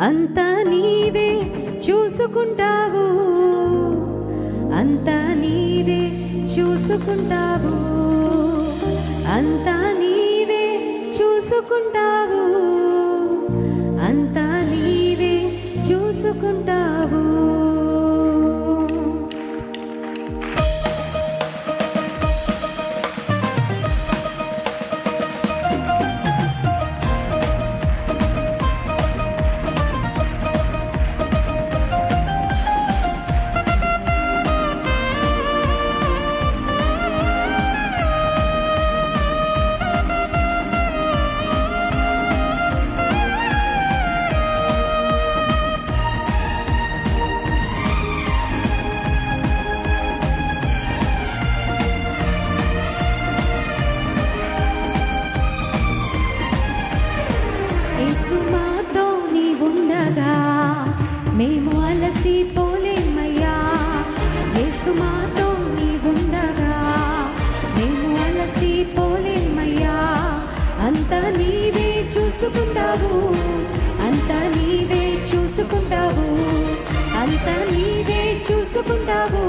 అంతా నీవే చూసుకుంటావు. అంతా నీవే చూసుకుంటావు. అంతా నీవే చూసుకుంటావు. అంతా నీవే చూసుకుంటావు. యేసు మాతో నీ ఉండగా మేము అలసిపోలేమయ్యా యేసు మాతో నీ ఉండగా మేము అలసిపోలేమయ్యా అంత నీవే చూసుకుంటావు అంతా నీవే చూసుకుంటావు అంత నీవే చూసుకుంటావు.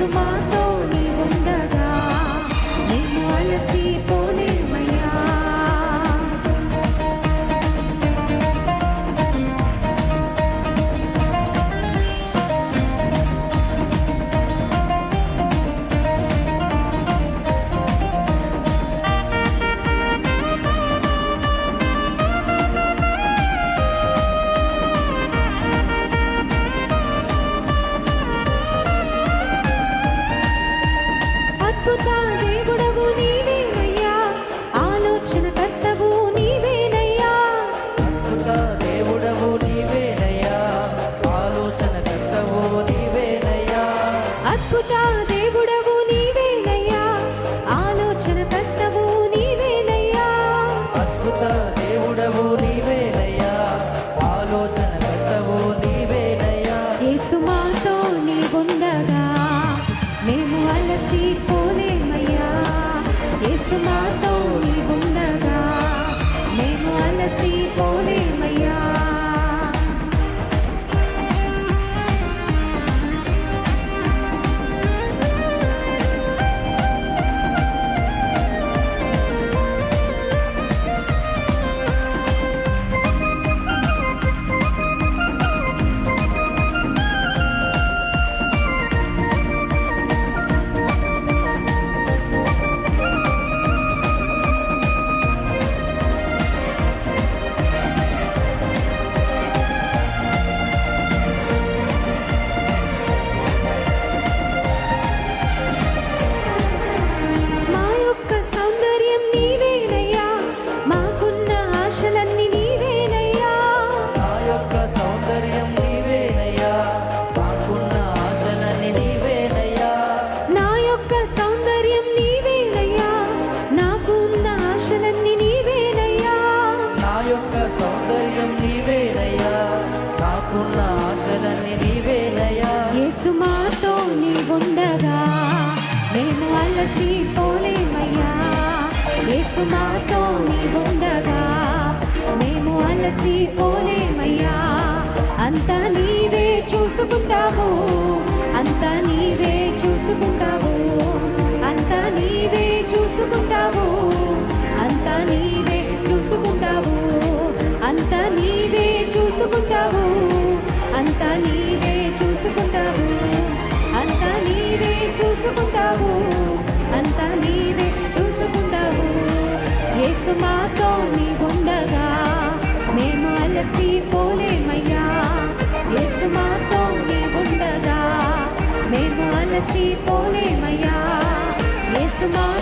యేసు యొక్క సౌందర్యం నీవేనయ్యా. నాకున్న ఆశలన్నీ నీవేనయ్యా. నా యొక్క సౌందర్యం నీవేనయ్యా. నాకున్న ఆశలన్నీ నీవేనయ్యా. యేసు మాతో నీ ఉండగా మేము అలసిపోలేమయ్యా యేసు మాతో నీ ఉండగా మేము అలసిపోలేమయ్యా అంతా నీ చూసుకుంటావు అంత నీవే చూసుకుంటావు. అంత నీవే చూసుకుంటావు. అంత నీవే చూసుకుంటావు. అంత నీవే చూసుకుంటావు. అంత నీవే చూసుకుంటావు. అంత నీవే చూసుకుంటావు. అంత నీవే చూసుకుంటావు. యేసు మాతో నీ ఉండగా మేము అలసి పోలేమయ్యా యేసు మాతో నీ ఉండగా మేము అలసి పోలేమయ్యా smile.